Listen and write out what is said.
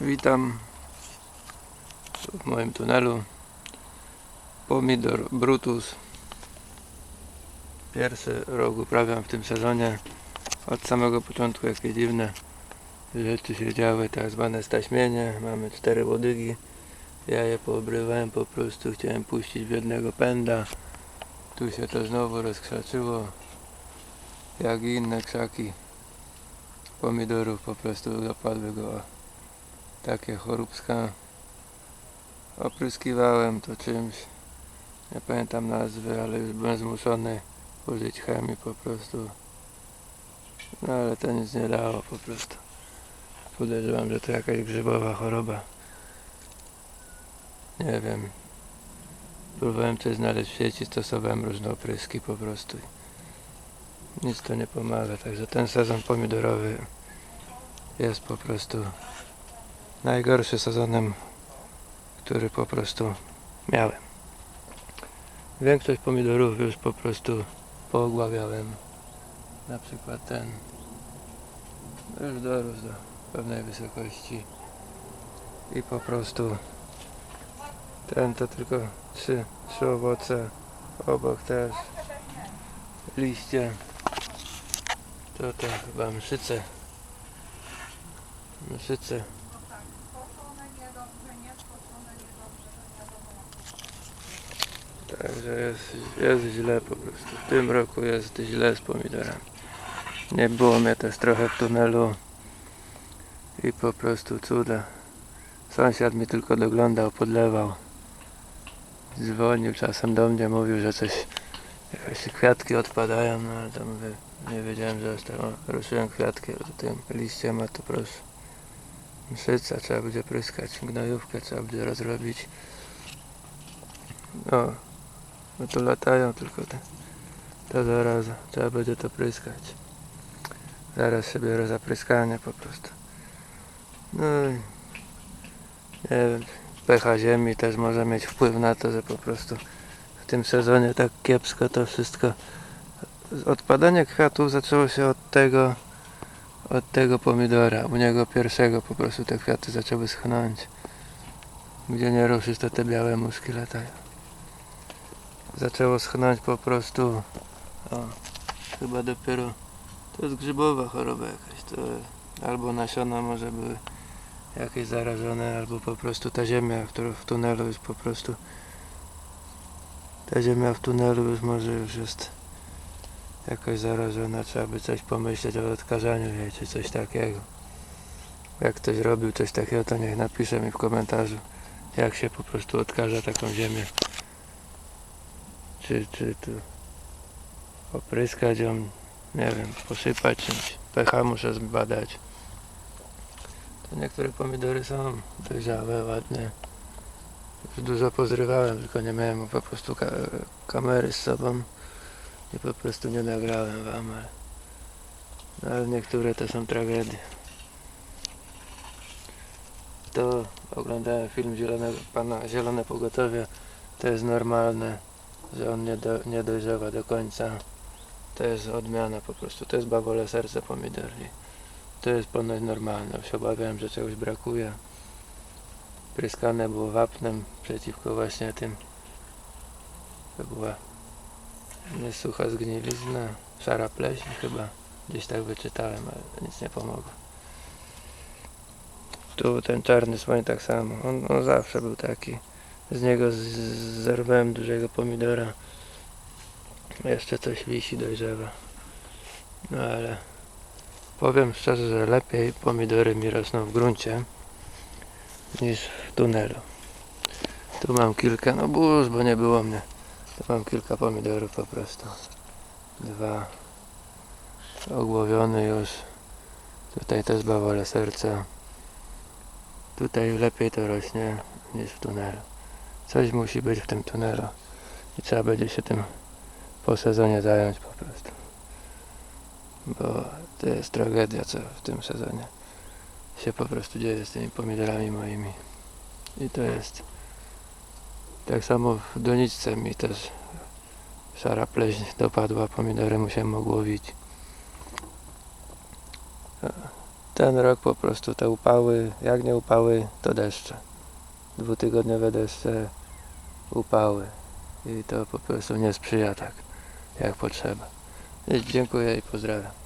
Witam w moim tunelu. Pomidor Brutus. Pierwszy rok uprawiam w tym sezonie. Od samego początku jakie dziwne rzeczy się działy, tak zwane staśmienie. Mamy cztery łodygi. Ja je poobrywałem po prostu, chciałem puścić w jednego pęda. Tu się to znowu rozkrzaczyło. Jak i inne krzaki pomidorów po prostu dopadły go takie choróbska. Opryskiwałem to czymś, nie pamiętam nazwy, ale już byłem zmuszony użyć chemii po prostu. No ale to nic nie dało po prostu. Podejrzewam, że to jakaś grzybowa choroba. Nie wiem. Próbowałem coś znaleźć w sieci, stosowałem różne opryski po prostu. Nic to nie pomaga, także ten sezon pomidorowy jest po prostu najgorszy sezonem, który po prostu miałem. Większość pomidorów już po prostu poogławiałem. Na przykład ten już dorósł do pewnej wysokości i po prostu ten to tylko trzy, trzy owoce, obok też liście. To to chyba mszyce. Mszyce. Także jest, jest źle po prostu. W tym roku jest źle z pomidorami. Nie było mnie też trochę w tunelu i po prostu cuda. Sąsiad mi tylko doglądał, podlewał. Dzwonił czasem do mnie, mówił, że coś, jakieś kwiatki odpadają, no ale to mówię, nie wiedziałem, że tam ruszyłem kwiatki, tym liściem, a to proszę. Mszyca, trzeba będzie pryskać, gnojówkę trzeba będzie rozrobić. No, no to latają tylko te, ta zaraza. Trzeba będzie to pryskać. Zaraz się biorę za pryskanie po prostu. No i nie wiem, pecha ziemi też może mieć wpływ na to, że po prostu w tym sezonie tak kiepsko to wszystko. Odpadanie kwiatów zaczęło się od tego od tego pomidora. U niego pierwszego po prostu te kwiaty zaczęły schnąć. Gdzie nie ruszysz, to te białe muszki latają zaczęło schnąć po prostu. O, chyba dopiero to jest grzybowa choroba jakaś to albo nasiona może były jakieś zarażone albo po prostu ta ziemia która w tunelu już po prostu ta ziemia w tunelu już może już jest jakoś zarażona trzeba by coś pomyśleć o odkażaniu jej czy coś takiego. Jak ktoś robił coś takiego to niech napisze mi w komentarzu jak się po prostu odkaża taką ziemię czy, czy tu opryskać ją, nie wiem, posypać czymś. pH muszę zbadać. To niektóre pomidory są dojrzałe, ładne. Już dużo pozrywałem, tylko nie miałem po prostu ka kamery z sobą i po prostu nie nagrałem wam, ale, no, ale niektóre to są tragedie. To oglądałem film Zielonego, pana Zielone Pogotowie, to jest normalne że on nie, do, nie dojrzewa do końca. To jest odmiana po prostu. To jest bawole serce pomidor. I to jest ponoć normalne. Się obawiałem, że czegoś brakuje. Pryskane było wapnem przeciwko właśnie tym. To była niesucha zgnilizna, szara pleśń chyba. Gdzieś tak wyczytałem, ale nic nie pomogło. Tu ten czarny słoń tak samo. On, on zawsze był taki. Z niego zerwałem dużego pomidora. Jeszcze coś wisi, dojrzewa. No ale powiem szczerze, że lepiej pomidory mi rosną w gruncie niż w tunelu. Tu mam kilka, no buz, bo nie było mnie. Tu mam kilka pomidorów po prostu. Dwa ogłowione już. Tutaj też bawole serca. Tutaj lepiej to rośnie niż w tunelu. Coś musi być w tym tunelu i trzeba będzie się tym po sezonie zająć po prostu. Bo to jest tragedia, co w tym sezonie się po prostu dzieje z tymi pomidorami moimi. I to jest tak samo w doniczce mi też szara pleśń dopadła, pomidory musiałem ogłowić. Ten rok po prostu te upały, jak nie upały, to deszcze. Dwutygodniowe deszcze, upały. I to po prostu nie sprzyja tak, jak potrzeba. Dziękuję i pozdrawiam.